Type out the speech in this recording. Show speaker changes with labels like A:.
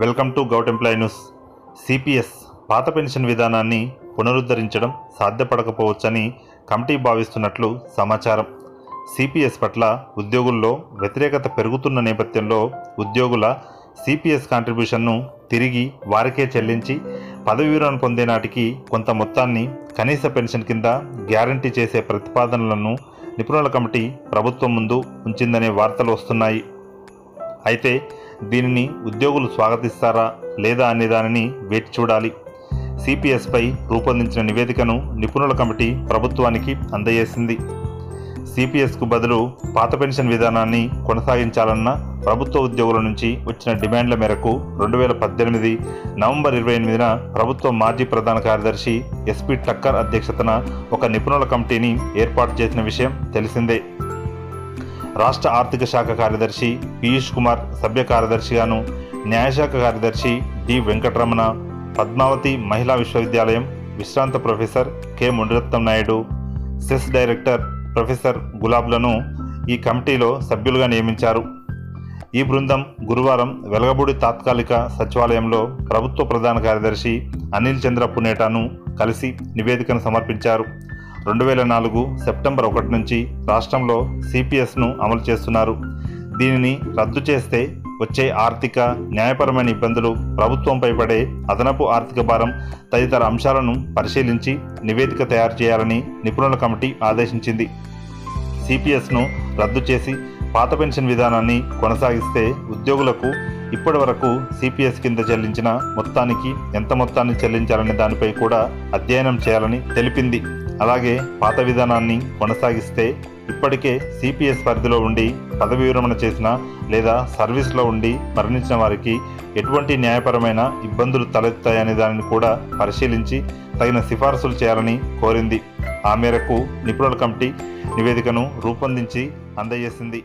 A: Welcome to govt employee news. CPS పాత pension విధానాన్ని పునరుద్ధరించడం సాధ్యపడకపోవచ్చని కమిటీ భావిస్తున్నట్లు సమాచారం. సిపిఎస్ పట్ల ఉద్యోగుల్లో వ్యతిరేకత పెరుగుతున్న నేపథ్యంలో ఉద్యోగుల సిపిఎస్ కాంట్రిబ్యూషన్ను తిరిగి వారికే చెల్లించి పదవి విరమణ పొందే నాటికి కొంత మొత్తాన్ని కనీస పెన్షన్ కింద గ్యారంటీ చేసే ప్రతిపాదనలను నిపుణుల కమిటీ ప్రభుత్వం ముందు ఉంచిందనే వార్తలు వస్తున్నాయి. అయితే దీనిని ఉద్యోగులు స్వాగతిస్తారా లేదా అనే దానిని వేచి చూడాలి. సిపిఎస్పై రూపొందించిన నివేదికను నిపుణుల కమిటీ ప్రభుత్వానికి అందజేసింది. సిపిఎస్కు బదులు పాత పెన్షన్ విధానాన్ని కొనసాగించాలన్న ప్రభుత్వ ఉద్యోగుల నుంచి వచ్చిన డిమాండ్ల మేరకు రెండు వేల పద్దెనిమిది నవంబర్ ఇరవై ఎనిమిదిన ప్రభుత్వ మాజీ ప్రధాన కార్యదర్శి ఎస్పి టక్కర్ అధ్యక్షతన ఒక నిపుణుల కమిటీని ఏర్పాటు చేసిన విషయం తెలిసిందే. రాష్ట్ర ఆర్థిక శాఖ కార్యదర్శి పీయూష్ కుమార్ సభ్య కార్యదర్శిగాను న్యాయశాఖ కార్యదర్శి డి. వెంకటరమణ పద్మావతి మహిళా విశ్వవిద్యాలయం విశ్రాంత professor K. Muniratnam Naidu CESS director professor గులాబ్లను ఈ కమిటీలో సభ్యులుగా నియమించారు. ఈ బృందం గురువారం వెలగబూడి తాత్కాలిక సచివాలయంలో ప్రభుత్వ ప్రధాన కార్యదర్శి అనిల్ చంద్ర పునేటాను కలిసి నివేదికను సమర్పించారు. రెండు వేల నాలుగు సెప్టెంబర్ ఒకటి నుంచి రాష్ట్రంలో సిపిఎస్ను అమలు చేస్తున్నారు. దీనిని రద్దు చేస్తే వచ్చే ఆర్థిక న్యాయపరమైన ఇబ్బందులు ప్రభుత్వంపై పడే అదనపు ఆర్థిక భారం తదితర అంశాలను పరిశీలించి నివేదిక తయారు చేయాలని నిపుణుల కమిటీ ఆదేశించింది. సిపిఎస్ను రద్దు చేసి పాత పెన్షన్ విధానాన్ని కొనసాగిస్తే ఉద్యోగులకు ఇప్పటి వరకు సిపిఎస్ కింద చెల్లించిన మొత్తానికి ఎంత మొత్తాన్ని చెల్లించాలనే దానిపై కూడా అధ్యయనం చేయాలని తెలిపింది. అలాగే పాత విధానాన్ని కొనసాగిస్తే ఇప్పటికే సిపిఎస్ పరిధిలో ఉండి పదవి విరమణ చేసిన లేదా సర్వీస్లో ఉండి మరణించిన వారికి ఎటువంటి న్యాయపరమైన ఇబ్బందులు తలెత్తాయనే దానిని కూడా పరిశీలించి తగిన సిఫార్సులు చేయాలని కోరింది. ఆ మేరకు నిపుణుల కమిటీ నివేదికను రూపొందించి అందజేసింది.